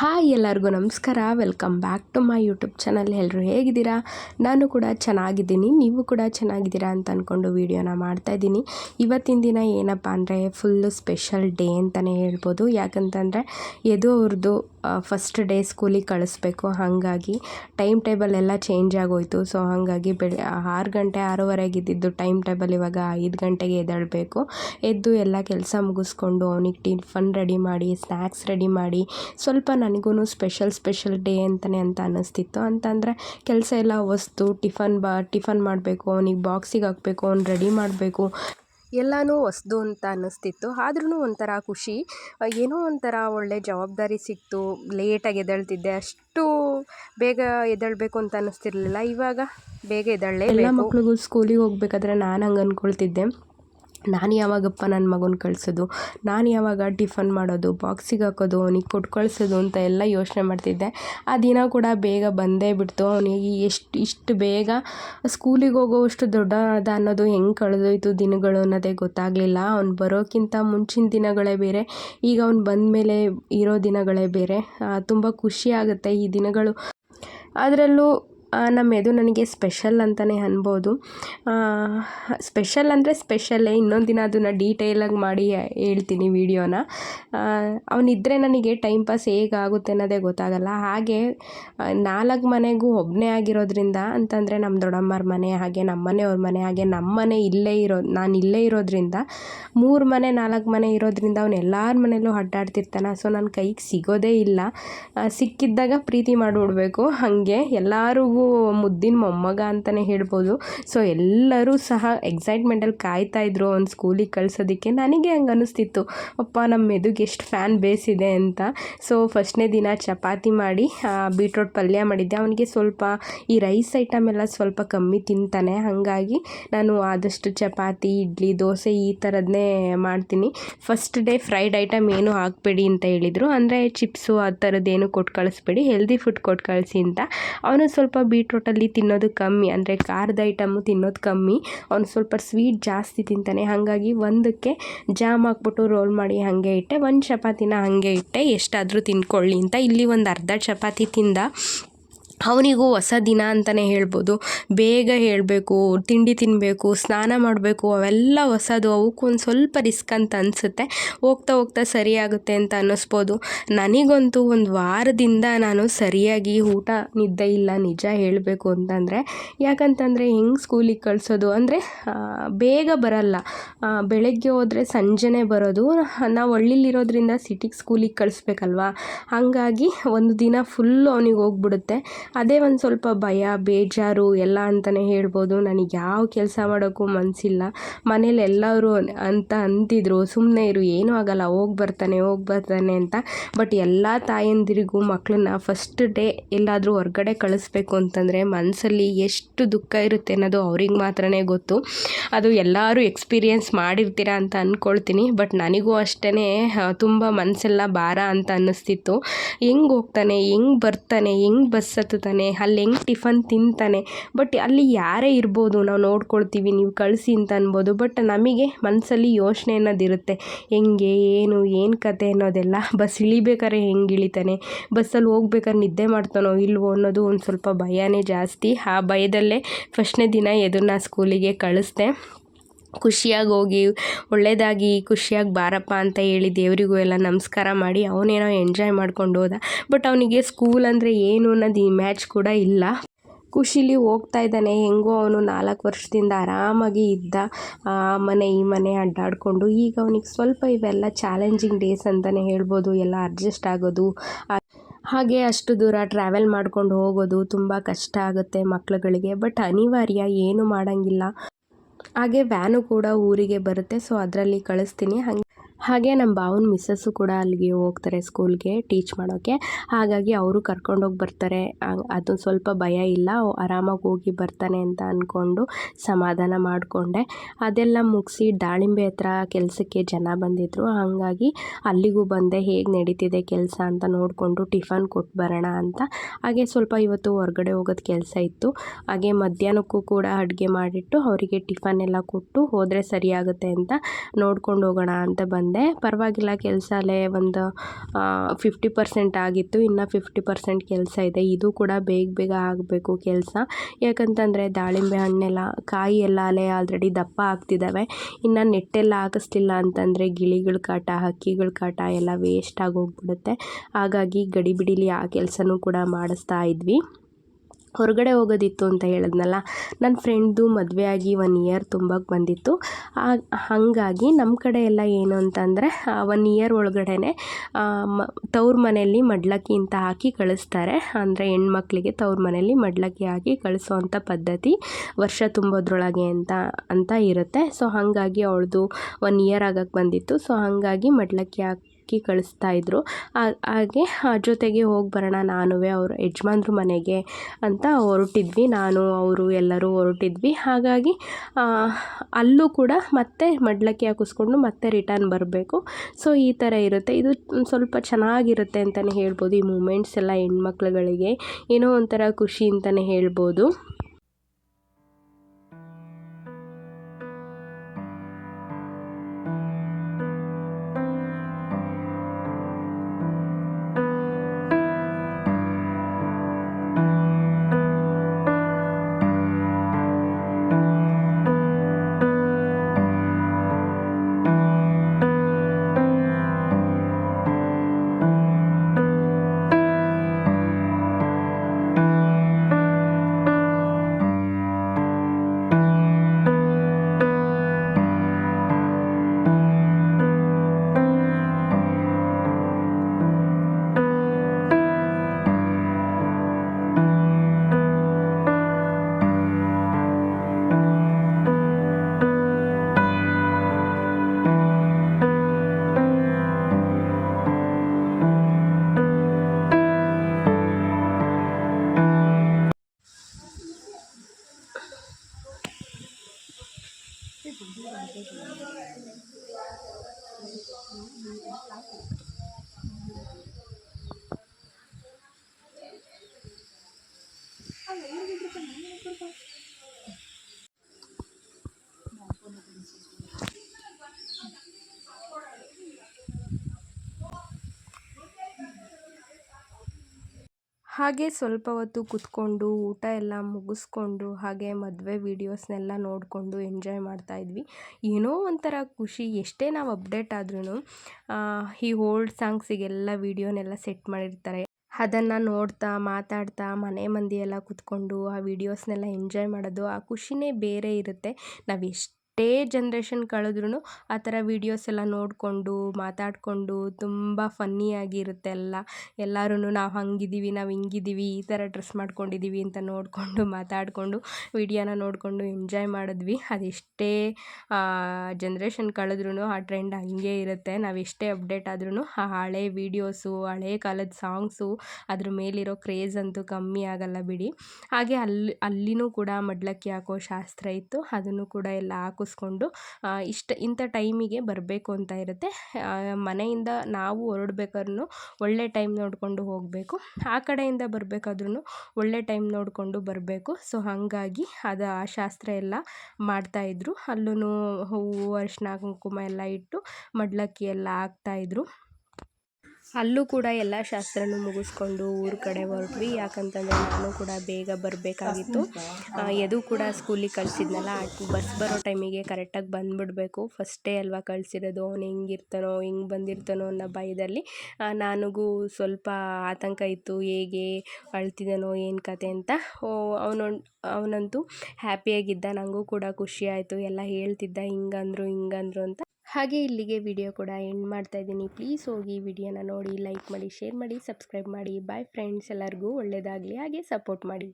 Hi ಎಲ್ಲರಿಗೂ, ನಮಸ್ಕಾರ. Welcome back to my YouTube channel ಎಲ್ಲರೂ ಹೇಗಿದ್ದೀರಾ? ನಾನು ಕೂಡ ಚೆನ್ನಾಗಿದ್ದೀನಿ. ನೀವು ಕೂಡ ಚೆನ್ನಾಗಿದ್ದೀರಾ ಅಂತ ಅಂದ್ಕೊಂಡು ವೀಡಿಯೋನ ಮಾಡ್ತಾಯಿದ್ದೀನಿ ಇವತ್ತಿನ ದಿನ ಏನಪ್ಪ ಅಂದರೆ ಫುಲ್ಲು ಸ್ಪೆಷಲ್ ಡೇ ಅಂತಲೇ ಹೇಳ್ಬೋದು. ಯಾಕಂತಂದರೆ, ಎದು ಅವ್ರದ್ದು ಫಸ್ಟ್ ಡೇ ಸ್ಕೂಲಿಗೆ ಕಳಿಸ್ಬೇಕು. ಹಾಗಾಗಿ ಟೈಮ್ ಟೇಬಲ್ ಎಲ್ಲ ಚೇಂಜ್ ಆಗೋಯಿತು. ಸೊ ಹಾಗಾಗಿ ಬೆಳೆ, ಆರು ಗಂಟೆ ಆರೂವರೆಗೆ ಇದ್ದಿದ್ದು ಟೈಮ್ ಟೇಬಲ್ ಇವಾಗ ಐದು ಗಂಟೆಗೆ ಎದ್ದೇಳಬೇಕು. ಎದ್ದು ಎಲ್ಲ ಕೆಲಸ ಮುಗಿಸ್ಕೊಂಡು ಅವನಿಗೆ ಟಿಫನ್ ರೆಡಿ ಮಾಡಿ ಸ್ನ್ಯಾಕ್ಸ್ ರೆಡಿ ಮಾಡಿ, ಸ್ವಲ್ಪ ನನಗೂ ಸ್ಪೆಷಲ್ ಸ್ಪೆಷಲ್ ಡೇ ಅಂತಲೇ ಅಂತ ಅನ್ನಿಸ್ತಿತ್ತು. ಅಂತಂದರೆ ಕೆಲಸ ಎಲ್ಲ ವಸ್ತು ಟಿಫನ್ ಬಾ, ಟಿಫನ್ ಮಾಡಬೇಕು, ಅವನಿಗೆ ಬಾಕ್ಸಿಗೆ ಹಾಕಬೇಕು, ಅವ್ನು ರೆಡಿ ಮಾಡಬೇಕು. ಎಲ್ಲನೂ ಹೊಸ್ದು ಅಂತ ಅನ್ನಿಸ್ತಿತ್ತು. ಆದ್ರೂ ಒಂಥರ ಖುಷಿ. ಏನೋ ಒಂಥರ ಒಳ್ಳೆ ಜವಾಬ್ದಾರಿ ಸಿಕ್ತು. ಲೇಟಾಗಿ ಎದ್ದೇಳ್ತಿದ್ದೆ. ಅಷ್ಟು ಬೇಗ ಎದ್ದೇಳಬೇಕು ಅಂತ ಅನ್ನಿಸ್ತಿರ್ಲಿಲ್ಲ. ಇವಾಗ ಬೇಗ ಎದ್ದೇಳಲೇ ಎಲ್ಲ ಮಕ್ಳಿಗೂ ಸ್ಕೂಲಿಗೆ ಹೋಗ್ಬೇಕಾದ್ರೆ ನಾನು ಹಂಗೆ ಅಂದ್ಕೊಳ್ತಿದ್ದೆ ನಾನು ಯಾವಾಗಪ್ಪ ನನ್ನ ಮಗನ ಕಳಿಸೋದು? ನಾನು ಯಾವಾಗ ಟಿಫನ್ ಮಾಡೋದು? ಬಾಕ್ಸಿಗೆ ಹಾಕೋದು? ಅವನಿಗೆ ಕೊಟ್ಟು ಕಳಿಸೋದು ಅಂತ ಎಲ್ಲ ಯೋಚನೆ ಮಾಡ್ತಿದ್ದೆ. ಆ ದಿನ ಕೂಡ ಬೇಗ ಬಂದೇ ಬಿಡ್ತು. ಅವನಿಗೆ ಎಷ್ಟು, ಇಷ್ಟು ಬೇಗ ಸ್ಕೂಲಿಗೆ ಹೋಗೋವಷ್ಟು ದೊಡ್ಡದ ಅನ್ನೋದು ಹೆಂಗೆ ಕಳೆದೋಯ್ತು ದಿನಗಳು ಅನ್ನೋದೇ ಗೊತ್ತಾಗಲಿಲ್ಲ. ಅವ್ನು ಬರೋಕ್ಕಿಂತ ಮುಂಚಿನ ದಿನಗಳೇ ಬೇರೆ. ಈಗ ಅವ್ನು ಬಂದ ಮೇಲೆ ಇರೋ ದಿನಗಳೇ ಬೇರೆ. ತುಂಬ ಖುಷಿ ಆಗುತ್ತೆ ಈ ದಿನಗಳು. ಅದರಲ್ಲೂ ನಮ್ಮ ಎದು ನನಗೆ ಸ್ಪೆಷಲ್ ಅಂತಲೇ ಅನ್ಬೋದು. ಸ್ಪೆಷಲ್ ಅಂದರೆ ಸ್ಪೆಷಲ್ಲೇ ಇನ್ನೊಂದು ದಿನ ಅದನ್ನು ಡೀಟೇಲಾಗಿ ಮಾಡಿ ಹೇಳ್ತೀನಿ ವೀಡಿಯೋನ. ಅವನಿದ್ದರೆ ನನಗೆ ಟೈಮ್ ಪಾಸ್ ಹೇಗಾಗುತ್ತೆ ಅನ್ನೋದೇ ಗೊತ್ತಾಗಲ್ಲ. ಹಾಗೆ ನಾಲ್ಕು ಮನೆಗೂ ಒಬ್ಬನೇ ಆಗಿರೋದ್ರಿಂದ ಅಂತಂದರೆ ನಮ್ಮ ದೊಡ್ಡಮ್ಮರ ಮನೆ, ಹಾಗೆ ನಮ್ಮ ಮನೆಯವ್ರ ಮನೆ, ಹಾಗೆ ನಮ್ಮ ಮನೆ ಇಲ್ಲೇ ಇರೋ, ನಾನು ಇಲ್ಲೇ ಇರೋದ್ರಿಂದ ಮೂರು ಮನೆ, ನಾಲ್ಕು ಮನೆ ಇರೋದ್ರಿಂದ ಅವ್ನು ಎಲ್ಲರ ಮನೆಯಲ್ಲೂ ಅಡ್ಡಾಡ್ತಿರ್ತಾನೆ ಸೊ ನನ್ನ ಕೈಗೆ ಸಿಗೋದೇ ಇಲ್ಲ. ಸಿಕ್ಕಿದ್ದಾಗ ಪ್ರೀತಿ ಮಾಡಿಬಿಡ್ಬೇಕು. ಹಾಗೆ ಎಲ್ಲರಿಗೂ ಮುದ್ದಿನ ಮೊಮ್ಮಗ ಅಂತಲೇ ಹೇಳ್ಬೋದು. ಸೊ ಎಲ್ಲರೂ ಸಹ ಎಕ್ಸೈಟ್ಮೆಂಟಲ್ಲಿ ಕಾಯ್ತಾಯಿದ್ರು ಅವ್ನ ಸ್ಕೂಲಿಗೆ ಕಳಿಸೋದಕ್ಕೆ. ನನಗೆ ಹಂಗೆ ಅನ್ನಿಸ್ತಿತ್ತು ಅಪ್ಪ ನಮ್ಮ ಮೆದುಗೆ ಎಷ್ಟು ಫ್ಯಾನ್ ಬೇಸ್ ಇದೆ ಅಂತ. ಸೊ ಫಸ್ಟ್ನೇ ದಿನ ಚಪಾತಿ ಮಾಡಿ ಬೀಟ್ರೋಟ್ ಪಲ್ಯ ಮಾಡಿದ್ದೆ. ಅವನಿಗೆ ಸ್ವಲ್ಪ ಈ ರೈಸ್ ಐಟಮ್ ಎಲ್ಲ ಸ್ವಲ್ಪ ಕಮ್ಮಿ ತಿಂತಾನೆ. ಹಾಗಾಗಿ ನಾನು ಆದಷ್ಟು ಚಪಾತಿ, ಇಡ್ಲಿ, ದೋಸೆ ಈ ಥರದನ್ನೇ ಮಾಡ್ತೀನಿ. ಫಸ್ಟ್ ಡೇ ಫ್ರೈಡ್ ಐಟಮ್ ಏನು ಹಾಕಬೇಡಿ ಅಂತ ಹೇಳಿದರು. ಅಂದರೆ ಚಿಪ್ಸು ಆ ಥರದ್ದೇನು ಕೊಟ್ಟು ಕಳಿಸ್ಬೇಡಿ. ಹೆಲ್ದಿ ಫುಡ್ ಕೊಟ್ಟು ಕಳಿಸಿ ಅಂತ. ಅವನು ಸ್ವಲ್ಪ ಬೀಟ್ರೋಟಲ್ಲಿ ತಿನ್ನೋದು ಕಮ್ಮಿ, ಅಂದರೆ ಖಾರದ ಐಟಮು ತಿನ್ನೋದು ಕಮ್ಮಿ. ಅವ್ನು ಸ್ವಲ್ಪ ಸ್ವೀಟ್ ಜಾಸ್ತಿ ತಿಂತಾನೆ. ಹಾಗಾಗಿ ಒಂದಕ್ಕೆ ಜಾಮ್ ಹಾಕ್ಬಿಟ್ಟು ರೋಲ್ ಮಾಡಿ ಹಾಗೆ ಇಟ್ಟೆ. ಒಂದು ಚಪಾತಿನ ಹಾಗೆ ಇಟ್ಟೆ. ಎಷ್ಟಾದರೂ ತಿನ್ಕೊಳ್ಳಿ ಅಂತ ಇಲ್ಲಿ ಒಂದು ಅರ್ಧ ಚಪಾತಿ ತಿಂದ. ಅವನಿಗೂ ಹೊಸ ದಿನ ಅಂತಲೇ ಹೇಳ್ಬೋದು. ಬೇಗ ಹೇಳಬೇಕು, ತಿಂಡಿ ತಿನ್ನಬೇಕು ಸ್ನಾನ ಮಾಡಬೇಕು, ಅವೆಲ್ಲ ಹೊಸದು. ಅವಕ್ಕೂ ಒಂದು ಸ್ವಲ್ಪ ರಿಸ್ಕ್ ಅಂತ ಅನಿಸುತ್ತೆ. ಹೋಗ್ತಾ ಹೋಗ್ತಾ ಸರಿಯಾಗುತ್ತೆ ಅಂತ ಅನ್ನಿಸ್ಬೋದು. ನನಗಂತೂ ಒಂದು ವಾರದಿಂದ ನಾನು ಸರಿಯಾಗಿ ಊಟ, ನಿದ್ದೆ ಇಲ್ಲ, ನಿಜ ಹೇಳಬೇಕು ಅಂತಂದರೆ. ಯಾಕಂತಂದರೆ ಹೆಂಗೆ ಸ್ಕೂಲಿಗೆ ಕಳಿಸೋದು? ಅಂದರೆ ಬೇಗ ಬರಲ್ಲ. ಬೆಳಗ್ಗೆ ಹೋದರೆ ಸಂಜೆನೇ ಬರೋದು. ನಾವು ಹಳ್ಳಿಲಿರೋದ್ರಿಂದ ಸಿಟಿಗೆ ಸ್ಕೂಲಿಗೆ ಕಳಿಸ್ಬೇಕಲ್ವಾ? ಹಾಗಾಗಿ ಒಂದು ದಿನ ಫುಲ್ಲು ಅವನಿಗೆ ಹೋಗ್ಬಿಡುತ್ತೆ. ಅದೇ ಒಂದು ಸ್ವಲ್ಪ ಭಯ, ಬೇಜಾರು ಎಲ್ಲ ಅಂತಲೇ ಹೇಳ್ಬೋದು. ನನಗೆ ಯಾವ ಕೆಲಸ ಮಾಡೋಕ್ಕೂ ಮನಸ್ಸಿಲ್ಲ ಮನೇಲಿ ಎಲ್ಲರೂ ಅಂತ ಅಂತಿದ್ರು. ಸುಮ್ಮನೆ ಇರು, ಏನೂ ಆಗಲ್ಲ. ಹೋಗಿ ಬರ್ತಾನೆ ಹೋಗಿ ಬರ್ತಾನೆ ಅಂತ. ಬಟ್ ಎಲ್ಲ ತಾಯಂದಿರಿಗೂ ಮಕ್ಕಳನ್ನ ಫಸ್ಟ್ ಡೇ ಎಲ್ಲಾದರೂ ಹೊರಗಡೆ ಕಳಿಸ್ಬೇಕು ಅಂತಂದರೆ ಮನಸ್ಸಲ್ಲಿ ಎಷ್ಟು ದುಃಖ ಇರುತ್ತೆ ಅನ್ನೋದು ಅವ್ರಿಗೆ ಮಾತ್ರನೇ ಗೊತ್ತು. ಅದು ಎಲ್ಲರೂ ಎಕ್ಸ್ಪೀರಿಯೆನ್ಸ್ ಮಾಡಿರ್ತೀರಾ ಅಂತ ಅಂದ್ಕೊಳ್ತೀನಿ ಬಟ್ ನನಗೂ ಅಷ್ಟೇ ತುಂಬ ಮನಸ್ಸೆಲ್ಲ ಭಾರ ಅಂತ ಅನ್ನಿಸ್ತಿತ್ತು. ಹೆಂಗೆ ಹೋಗ್ತಾನೆ, ಹೆಂಗೆ ಬರ್ತಾನೆ, ಹೆಂಗೆ ಬಸ್ ಹತ್ತುತ್ತಾನೆ ಅಲ್ಲಿ ಹೆಂಗೆ ಟಿಫನ್ ತಿಂತಾನೆ. ಬಟ್ ಅಲ್ಲಿ ಯಾರೇ ಇರ್ಬೋದು, ನಾವು ನೋಡ್ಕೊಳ್ತೀವಿ, ನೀವು ಕಳಿಸಿ ಅಂತ ಅನ್ಬೋದು. ಬಟ್ ನಮಗೆ ಮನಸ್ಸಲ್ಲಿ ಯೋಚನೆ ಅನ್ನೋದಿರುತ್ತೆ ಹೆಂಗೆ, ಏನು ಏನು ಕತೆ ಅನ್ನೋದೆಲ್ಲ. ಬಸ್ ಇಳಿಬೇಕಾದ್ರೆ ಹೆಂಗೆ ಇಳಿತಾನೆ? ಬಸ್ಸಲ್ಲಿ ಹೋಗ್ಬೇಕಾದ್ರೆ ನಿದ್ದೆ ಮಾಡ್ತಾನೋ ಇಲ್ವೋ ಅನ್ನೋದು ಒಂದು ಸ್ವಲ್ಪ ಭಯನೇ ಜಾಸ್ತಿ. ಆ ಭಯದಲ್ಲೇ ಫಸ್ಟ್ನೇ ದಿನ ಎದುರನ್ನ ಸ್ಕೂಲಿಗೆ ಕಳಿಸ್ದೆ. ಖುಷಿಯಾಗಿ ಹೋಗಿ ಒಳ್ಳೆಯದಾಗಿ ಖುಷಿಯಾಗಿ ಬಾರಪ್ಪ ಅಂತ ಹೇಳಿ ದೇವರಿಗೂ ಎಲ್ಲ ನಮಸ್ಕಾರ ಮಾಡಿ ಅವನೇನೋ ಎಂಜಾಯ್ ಮಾಡ್ಕೊಂಡು ಹೋದ. ಬಟ್ ಅವನಿಗೆ ಸ್ಕೂಲ್ ಅಂದರೆ ಏನು ಅನ್ನೋದು ಮ್ಯಾಚ್ ಕೂಡ ಇಲ್ಲ. ಖುಷಿಲಿ ಹೋಗ್ತಾ ಇದ್ದಾನೆ. ಹೆಂಗೋ ಅವನು ನಾಲ್ಕು ವರ್ಷದಿಂದ ಆರಾಮಾಗಿ ಇದ್ದ. ಆ ಮನೆ ಈ ಮನೆ ಅಡ್ಡಾಡಿಕೊಂಡು ಈಗ ಅವನಿಗೆ ಸ್ವಲ್ಪ ಇವೆಲ್ಲ ಚಾಲೆಂಜಿಂಗ್ ಡೇಸ್ ಅಂತಲೇ ಹೇಳ್ಬೋದು. ಎಲ್ಲ ಅಡ್ಜಸ್ಟ್ ಆಗೋದು. ಹಾಗೆ ಅಷ್ಟು ದೂರ ಟ್ರಾವೆಲ್ ಮಾಡ್ಕೊಂಡು ಹೋಗೋದು ತುಂಬ ಕಷ್ಟ ಆಗುತ್ತೆ ಮಕ್ಳುಗಳಿಗೆ. ಬಟ್ ಅನಿವಾರ್ಯ, ಏನು ಮಾಡೋಂಗಿಲ್ಲ. ಹಾಗೆ ವ್ಯಾನು ಕೂಡ ಊರಿಗೆ ಬರುತ್ತೆ ಸೊ ಅದರಲ್ಲಿ ಕಳಿಸ್ತೀನಿ. ಹಾಗೆ ಹಾಗೆ ನಮ್ಮ ಭಾವನ ಮಿಸ್ಸಸ್ಸು ಕೂಡ ಅಲ್ಲಿಗೆ ಹೋಗ್ತಾರೆ ಸ್ಕೂಲ್ಗೆ ಟೀಚ್ ಮಾಡೋಕ್ಕೆ ಹಾಗಾಗಿ ಅವರು ಕರ್ಕೊಂಡೋಗಿ ಬರ್ತಾರೆ. ಅದು ಸ್ವಲ್ಪ ಭಯ ಇಲ್ಲ. ಆರಾಮಾಗಿ ಹೋಗಿ ಬರ್ತಾನೆ ಅಂತ ಅಂದ್ಕೊಂಡು ಸಮಾಧಾನ ಮಾಡಿಕೊಂಡೆ. ಅದೆಲ್ಲ ಮುಗಿಸಿ ದಾಳಿಂಬೆ ಹತ್ರ ಕೆಲಸಕ್ಕೆ ಜನ ಬಂದಿದ್ದರು ಹಾಗಾಗಿ ಅಲ್ಲಿಗೂ ಬಂದೆ. ಹೇಗೆ ನಡೀತಿದೆ ಕೆಲಸ ಅಂತ ನೋಡಿಕೊಂಡು ಟಿಫನ್ ಕೊಟ್ಟು ಬರೋಣ ಅಂತ. ಹಾಗೆ ಸ್ವಲ್ಪ ಇವತ್ತು ಹೊರಗಡೆ ಹೋಗೋದು ಕೆಲಸ ಇತ್ತು. ಹಾಗೆ ಮಧ್ಯಾಹ್ನಕ್ಕೂ ಕೂಡ ಅಡುಗೆ ಮಾಡಿಟ್ಟು ಅವರಿಗೆ ಟಿಫನ್ ಎಲ್ಲ ಕೊಟ್ಟು ಹೋದರೆ ಸರಿಯಾಗುತ್ತೆ ಅಂತ ನೋಡ್ಕೊಂಡು ಹೋಗೋಣ ಅಂತ ಬಂದೆ. ಬಂದೆ ಪರವಾಗಿಲ್ಲ ಕೆಲಸ ಅಲ್ಲೇ ಒಂದು ಫಿಫ್ಟಿ ಪರ್ಸೆಂಟ್ ಆಗಿತ್ತು. ಇನ್ನು ಫಿಫ್ಟಿ ಪರ್ಸೆಂಟ್ ಕೆಲಸ ಇದೆ. ಇದು ಕೂಡ ಬೇಗ ಬೇಗ ಆಗಬೇಕು ಕೆಲಸ. ಯಾಕಂತಂದರೆ ದಾಳಿಂಬೆ ಹಣ್ಣೆಲ್ಲ ಕಾಯಿ ಎಲ್ಲ ಅಲ್ಲೇ ಆಲ್ರೆಡಿ ದಪ್ಪ ಆಗ್ತಿದ್ದಾವೆ ಇನ್ನು ನೆಟ್ಟೆಲ್ಲ ಹಾಕಿಸ್ಲಿಲ್ಲ ಅಂತಂದರೆ ಗಿಳಿಗಳ ಕಾಟ, ಹಕ್ಕಿಗಳ ಕಾಟ ಎಲ್ಲ ವೇಸ್ಟ್ ಆಗೋಗ್ಬಿಡುತ್ತೆ ಹಾಗಾಗಿ ಗಡಿಬಿಡಿಲಿ ಆ ಕೆಲಸನೂ ಕೂಡ ಮಾಡಿಸ್ತಾ ಇದ್ವಿ. ಹೊರಗಡೆ ಹೋಗೋದಿತ್ತು ಅಂತ ಹೇಳಿದ್ನಲ್ಲ ನನ್ನ ಫ್ರೆಂಡ್ದು ಮದುವೆ ಆಗಿ ಒನ್ ಇಯರ್ ತುಂಬಕ್ಕೆ ಬಂದಿತ್ತು. ಹಾಗಾಗಿ ನಮ್ಮ ಕಡೆ ಎಲ್ಲ ಏನು ಅಂತಂದರೆ ಒನ್ ಇಯರ್ ಒಳಗಡೆನೆ ಮ, ತವ್ರ ಮನೆಯಲ್ಲಿ ಮಡ್ಲಕ್ಕಿ ಅಂತ ಹಾಕಿ ಕಳಿಸ್ತಾರೆ. ಅಂದರೆ ಹೆಣ್ಮಕ್ಳಿಗೆ ತವ್ರ ಮನೆಯಲ್ಲಿ ಮಡ್ಲಕ್ಕಿ ಹಾಕಿ ಕಳಿಸೋವಂಥ ಪದ್ಧತಿ ವರ್ಷ ತುಂಬೋದ್ರೊಳಗೆ ಅಂತ ಅಂತ ಇರುತ್ತೆ. ಸೊ ಹಾಗಾಗಿ ಅವಳದು ಒನ್ ಇಯರ್ ಆಗಕ್ಕೆ ಬಂದಿತ್ತು. ಸೊ ಹಾಗಾಗಿ ಮಡ್ಲಕ್ಕಿ ಹಾಕಿ ಹಾಕಿ ಇದ್ದರು ಹಾಗೆ ಜೊತೆಗೆ ಹೋಗಿ ಬರೋಣ ನಾನು ಅವ್ರ ಯಜಮಾನ್ರ ಮನೆಗೆ ಅಂತ ಹೊರಟಿದ್ವಿ. ನಾನು, ಅವರು ಎಲ್ಲರೂ ಹೊರಟಿದ್ವಿ. ಹಾಗಾಗಿ ಅಲ್ಲೂ ಕೂಡ ಮತ್ತೆ ಮಡ್ಲಕ್ಕಿ ಹಾಕಿಸ್ಕೊಂಡು ಮತ್ತೆ ರಿಟರ್ನ್ ಬರಬೇಕು. ಸೊ ಈ ಥರ ಇರುತ್ತೆ. ಇದು ಸ್ವಲ್ಪ ಚೆನ್ನಾಗಿರುತ್ತೆ ಅಂತಲೇ ಹೇಳ್ಬೋದು ಈ ಮೂಮೆಂಟ್ಸ್ ಎಲ್ಲ ಹೆಣ್ಮಕ್ಳುಗಳಿಗೆ. ಏನೋ ಒಂಥರ ಖುಷಿ ಅಂತಲೇ ಹೇಳ್ಬೋದು. ಹಾಗೆ ಸ್ವಲ್ಪ ಹೊತ್ತು ಕೂತ್ಕೊಂಡು ಊಟ ಎಲ್ಲ ಮುಗಿಸ್ಕೊಂಡು ಹಾಗೆ ಮದುವೆ ವೀಡಿಯೋಸ್ನೆಲ್ಲ ನೋಡಿಕೊಂಡು ಎಂಜಾಯ್ ಮಾಡ್ತಾಯಿದ್ವಿ ಏನೋ ಒಂಥರ ಖುಷಿ, ಎಷ್ಟೇ ನಾವು ಅಪ್ಡೇಟ್ ಆದ್ರೂ ಈ ಓಲ್ಡ್ ಸಾಂಗ್ಸಿಗೆಲ್ಲ ವೀಡಿಯೋನೆಲ್ಲ ಸೆಟ್ ಮಾಡಿರ್ತಾರೆ. ಅದನ್ನು ನೋಡ್ತಾ, ಮಾತಾಡ್ತಾ, ಮನೆ ಮಂದಿ ಎಲ್ಲ ಕೂತ್ಕೊಂಡು ಆ ವೀಡಿಯೋಸ್ನೆಲ್ಲ ಎಂಜಾಯ್ ಮಾಡೋದು ಆ ಖುಷಿನೇ ಬೇರೆ ಇರುತ್ತೆ. ನಾವು ಎಷ್ಟು ಎಷ್ಟೇ ಜನ್ರೇಷನ್ ಕಳೆದ್ರೂ ಆ ಥರ ವೀಡಿಯೋಸ್ ಎಲ್ಲ ನೋಡಿಕೊಂಡು, ಮಾತಾಡಿಕೊಂಡು ತುಂಬ ಫನ್ನಿಯಾಗಿರುತ್ತೆ ಎಲ್ಲ. ಎಲ್ಲರೂ ನಾವು ಹಂಗಿದ್ದೀವಿ, ನಾವು ಹಿಂಗಿದ್ದೀವಿ, ಈ ಥರ ಡ್ರೆಸ್ ಮಾಡ್ಕೊಂಡಿದ್ದೀವಿ ಅಂತ ನೋಡಿಕೊಂಡು, ಮಾತಾಡಿಕೊಂಡು ವೀಡಿಯೋನ ನೋಡಿಕೊಂಡು ಎಂಜಾಯ್ ಮಾಡಿದ್ವಿ. ಅದೆಷ್ಟೇ ಜನ್ರೇಷನ್ ಕಳೆದ್ರೂ ಆ ಟ್ರೆಂಡ್ ಹಂಗೆ ಇರುತ್ತೆ. ನಾವು ಎಷ್ಟೇ ಅಪ್ಡೇಟ್ ಆದ್ರೂ ಆ ಹಳೆ ವೀಡಿಯೋಸು ಹಳೆ ಕಾಲದ ಸಾಂಗ್ಸು ಅದ್ರ ಮೇಲಿರೋ ಕ್ರೇಜ್ ಅಂತೂ ಕಮ್ಮಿ ಆಗಲ್ಲ ಬಿಡಿ. ಹಾಗೆ ಅಲ್ಲಿ, ಅಲ್ಲಿನೂ ಕೂಡ ಮಡ್ಲಕ್ಕಿ ಹಾಕೋ ಶಾಸ್ತ್ರ ಇತ್ತು. ಅದನ್ನು ಕೂಡ ಎಲ್ಲ ಹಾಕಿಸ್ ಮುಗಿಸ್ಕೊಂಡು ಇಷ್ಟು, ಇಂಥ ಟೈಮಿಗೆ ಬರಬೇಕು ಅಂತ ಇರುತ್ತೆ. ಮನೆಯಿಂದ ನಾವು ಹೊರಡ್ಬೇಕಾದ್ರೂ ಒಳ್ಳೆ ಟೈಮ್ ನೋಡಿಕೊಂಡು ಹೋಗಬೇಕು. ಆ ಕಡೆಯಿಂದ ಬರಬೇಕಾದ್ರೂ ಒಳ್ಳೆ ಟೈಮ್ ನೋಡಿಕೊಂಡು ಬರಬೇಕು. ಸೊ, ಹಾಗಾಗಿ ಅದು ಆ ಶಾಸ್ತ್ರ ಎಲ್ಲ ಮಾಡ್ತಾಯಿದ್ರು ಅಲ್ಲೂ ಹೂವು ಅರಿಶಿನ ಕುಂಕುಮ ಎಲ್ಲ ಇಟ್ಟು ಮಡ್ಲಕ್ಕಿ ಎಲ್ಲ ಹಾಕ್ತಾಯಿದ್ರು ಅಲ್ಲೂ ಕೂಡ ಎಲ್ಲ ಶಾಸ್ತ್ರನೂ ಮುಗಿಸ್ಕೊಂಡು ಊರ ಕಡೆ ಹೊರಟ್ವಿ. ಯಾಕಂತಂದರೆ ನಾನು ಕೂಡ ಬೇಗ ಬರಬೇಕಾಗಿತ್ತು. ಎದು ಕೂಡ ಸ್ಕೂಲಿಗೆ ಕಳಿಸಿದ್ನಲ್ಲ ಬಸ್ ಬರೋ ಟೈಮಿಗೆ ಕರೆಕ್ಟಾಗಿ ಬಂದುಬಿಡ್ಬೇಕು. ಫಸ್ಟೇ ಅಲ್ವಾ ಕಳಿಸಿರೋದು, ಅವ್ನು ಹೆಂಗಿರ್ತಾನೋ, ಹಿಂಗೆ ಬಂದಿರ್ತಾನೋ ಅನ್ನೋ ಭಯದಲ್ಲಿ ನನಗೂ ಸ್ವಲ್ಪ ಆತಂಕ ಇತ್ತು. ಹೇಗೆ ಅಳ್ತಿದ್ದಾನೋ, ಏನು ಕತೆ ಅಂತ. ಅವನು, ಅವನಂತೂ ಹ್ಯಾಪಿಯಾಗಿದ್ದ ನನಗೂ ಕೂಡ ಖುಷಿಯಾಯಿತು ಎಲ್ಲ ಹೇಳ್ತಿದ್ದ, ಹಿಂಗಂದ್ರು ಹಿಂಗಂದ್ರು ಅಂತ. ಹಾಗೆ ಇಲ್ಲಿಗೆ ವಿಡಿಯೋ ಕೂಡ ಎಂಡ್ ಮಾಡ್ತಾ ಇದ್ದೀನಿ. ಪ್ಲೀಸ್ ಹೋಗಿ ವಿಡಿಯೋನ ನೋಡಿ ಲೈಕ್ ಮಾಡಿ ಶೇರ್ ಮಾಡಿ ಸಬ್ಸ್ಕ್ರೈಬ್ ಮಾಡಿ. ಬಾಯ್ ಫ್ರೆಂಡ್ಸ್ ಎಲ್ಲರಿಗೂ ಒಳ್ಳೆಯದಾಗಲಿ ಹಾಗೆ ಸಪೋರ್ಟ್ ಮಾಡಿ.